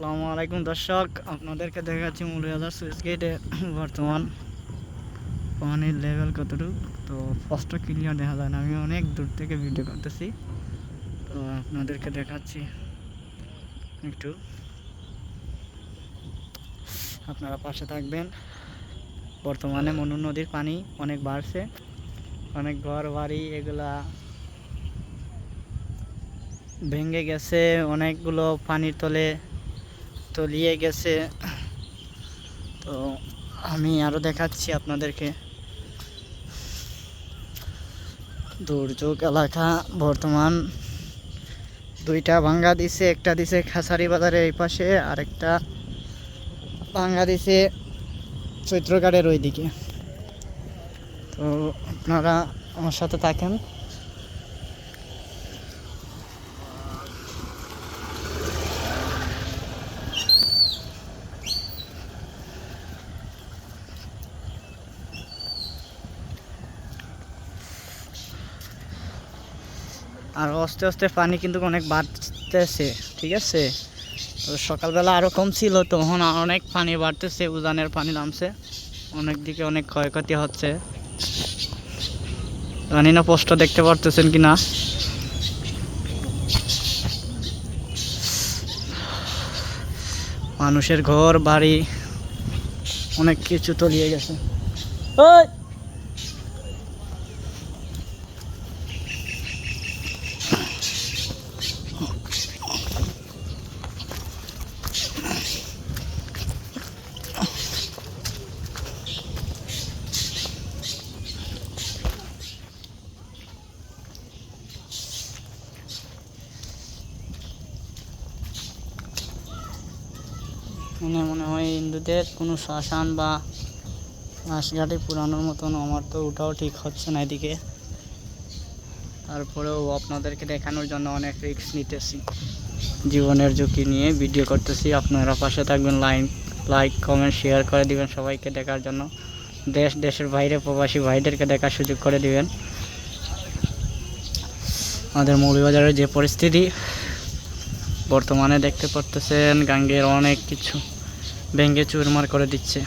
আসসালামু আলাইকুম দর্শক, আপনাদেরকে দেখাচ্ছি মুলিয়াদার সুইচ গেটে বর্তমান পানির লেভেল কতটুকু। তো স্পষ্ট ক্লিয়ার দেখা যায় না, আমি অনেক দূর থেকে ভিডিও করতেছি। তো আপনাদেরকে দেখাচ্ছি একটু। আপনারা পাশে থাকবেন। বর্তমানে মনু নদীর পানি অনেক বাড়ছে, অনেক ঘর বাড়ি এগুলা ভেঙে গেছে, অনেকগুলো পানির তলে তলিয়ে গেছে। তো আমি আরও দেখাচ্ছি আপনাদেরকে। দুর্যোগ এলাকা বর্তমান। দুইটা ভাঙ্গা দিছে, একটা দিছে খাসারি বাজারের এই পাশে, আরেকটা ভাঙ্গা দিছে চৈত্রঘাটের ওইদিকে। তো আপনারা আমার সাথে থাকেন। আর আস্তে আস্তে পানি কিন্তু অনেক বাড়তেছে, ঠিক আছে? তো সকালবেলা আরও কম ছিল, তখন অনেক পানি বাড়তেছে, উজানের পানি নামছে। অনেক দিকে অনেক ক্ষয়ক্ষতি হচ্ছে। জানি না পোস্ট দেখতে পারতেছেন কি না। মানুষের ঘর, বাড়ি, অনেক কিছু তলিয়ে গেছে। ওই! মানে মনে হয় হিন্দুদের কোনো শ্মশান বা ঘাটে পুরানোর মতন আমার তো ওটাও ঠিক হচ্ছে না এদিকে। তারপরেও আপনাদেরকে দেখানোর জন্য অনেক রিস্ক নিতেছি। জীবনের ঝুঁকি নিয়ে ভিডিও করতেছি। আপনারা পাশে থাকবেন লাইন লাইক কমেন্ট শেয়ার করে দিবেন সবাইকে দেখার জন্য। দেশ, দেশের বাইরে প্রবাসী ভাইদেরকে দেখার সুযোগ করে দিবেন। আমাদের মৌলবাজারের যে পরিস্থিতি, বর্তমানে দেখতে পারতেছেন গাঙ্গের অনেক কিছু ভেঙে চুরমার করে দিচ্ছে।